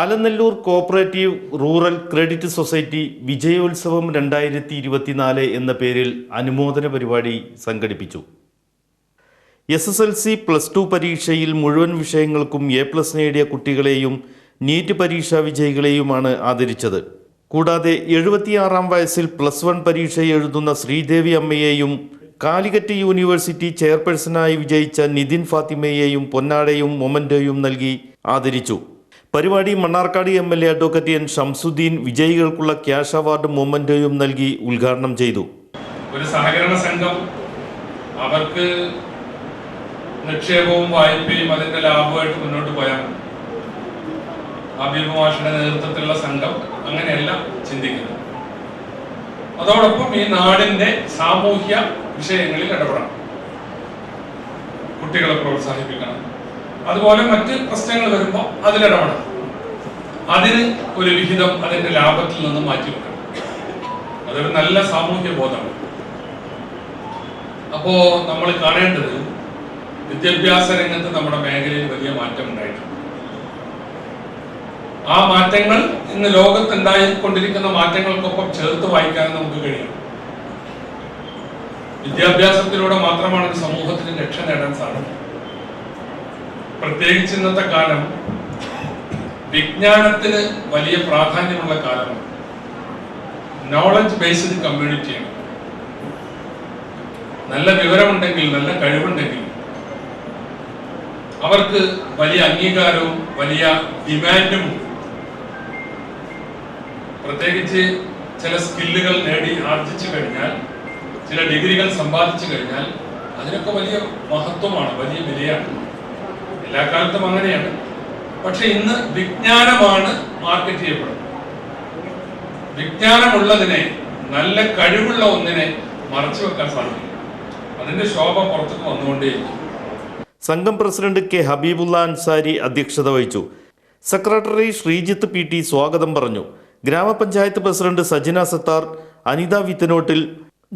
Alanallur cooperative rural credit society വിജയോത്സവം രണ്ടായിരത്തി ഇരുപത്തിനാല് എന്ന പേരിൽ അനുമോദന പരിപാടി സംഘടിപ്പിച്ചു. S S L C plus two പരീക്ഷയിൽ മുഴുവൻ വിഷയങ്ങൾക്കും എ പ്ലസ് നേടിയ കുട്ടികളെയും നീറ്റ് പരീക്ഷാ വിജയികളെയുമാണ് ആദരിച്ചത്. കൂടാതെ എഴുപത്തിയാറാം വയസ്സിൽ പ്ലസ് വൺ പരീക്ഷ എഴുതുന്ന ശ്രീദേവി അമ്മയെയും കാലിക്കറ്റ് യൂണിവേഴ്സിറ്റി ചെയർപേഴ്സണായി വിജയിച്ച നിതിൻ ഫാത്തിമയെയും പൊന്നാടയും മൊമന്റോയും നൽകി ആദരിച്ചു. പരിപാടി Mannarkkad M L A advocate N Shamsudheen വിജയികൾക്കുള്ള cash award മൊമെന്റോയും നൽകി ഉദ്ഘാടനം ചെയ്തു. ഒരു സഹകരണ സംഘം അവർക്ക് നിക്ഷേപവും വായ്പയും അതിന്റെ ലാഭമായിട്ട് മുന്നോട്ട് പോയാൽ. ഹബീബ് നേതൃത്വത്തിലുള്ള സംഘം അങ്ങനെയല്ല ചിന്തിക്കുന്നത്. അതോടൊപ്പം ഈ നാടിന്റെ സാമൂഹ്യ വിഷയങ്ങളിൽ ഇടപെടണം. കുട്ടികളെ പ്രോത്സാഹിപ്പിക്കണം. അതുപോലെ മറ്റ് പ്രശ്നങ്ങൾ വരുമ്പോൾ അതിലിടപെടണം. അതിന് ഒരു വിഹിതം അതിന്റെ ലാഭത്തിൽ നിന്ന് മാറ്റിവെക്കണം അതൊരു നല്ല സാമൂഹ്യ ബോധമാണ്. അപ്പോ നമ്മൾ കാണേണ്ടത് വിദ്യാഭ്യാസ രംഗത്ത് നമ്മുടെ മേഖലയിൽ വലിയ മാറ്റം ഉണ്ടായിട്ടുണ്ട്. ആ മാറ്റങ്ങൾ ഇന്ന് ലോകത്ത് ഉണ്ടായിക്കൊണ്ടിരിക്കുന്ന മാറ്റങ്ങൾക്കൊപ്പം ചേർത്ത് വായിക്കാൻ നമുക്ക് കഴിയും. വിദ്യാഭ്യാസത്തിലൂടെ മാത്രമാണ് ഒരു സമൂഹത്തിന് രക്ഷ നേടാൻ സാധിക്കുന്നത്. പ്രത്യേകിച്ച് ഇന്നത്തെ കാലം വിജ്ഞാനത്തിന് വലിയ പ്രാധാന്യമുള്ള കാലമാണ്. നോളജ് ബേസ്ഡ് കമ്മ്യൂണിറ്റിയാണ് നല്ല വിവരമുണ്ടെങ്കിൽ നല്ല കഴിവുണ്ടെങ്കിൽ അവർക്ക് വലിയ അംഗീകാരവും വലിയ ഡിമാൻഡും പ്രത്യേകിച്ച് ചില സ്കില്ലുകൾ നേടി ആർജിച്ചു കഴിഞ്ഞാൽ ചില ഡിഗ്രികൾ സമ്പാദിച്ചു കഴിഞ്ഞാൽ അതിനൊക്കെ വലിയ മഹത്വമാണ് വലിയ വിലയാണ്. എല്ലാ കാലത്തും അങ്ങനെയാണ്. പക്ഷെ ഇന്ന് വിജ്ഞാനമാണ് മാർക്കറ്റ് ചെയ്യപ്പെടുന്നത്. വിജ്ഞാനമുള്ളതിനെ നല്ല കഴിവുള്ള ഒന്നിനെ മറച്ചു വെക്കാൻ സാധിക്കും അതിന്റെ ശോഭ പുറത്തേക്ക് വന്നുകൊണ്ടേയിരിക്കും. സംഘം പ്രസിഡന്റ് കെ ഹബീബുള്ള അൻസാരി അധ്യക്ഷത വഹിച്ചു. സെക്രട്ടറി ശ്രീജിത്ത് പി ടി സ്വാഗതം പറഞ്ഞു. ഗ്രാമപഞ്ചായത്ത് president Sajina Sathar Anitha വിത്തനോട്ടിൽ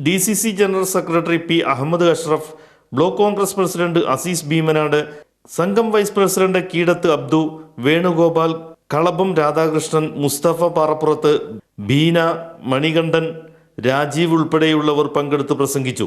D C C general secretary P Ahammed Ashraf block Congress president Azeez Bheemanad സംഘം വൈസ് പ്രസിഡന്റ് കീടത്ത് അബ്ദു വേണുഗോപാൽ കളഭം രാധാകൃഷ്ണൻ മുസ്തഫ പാറപ്പുറത്ത് ബീന മണികണ്ഠൻ രാജീവ് ഉൾപ്പെടെയുള്ളവർ പങ്കെടുത്ത് പ്രസംഗിച്ചു.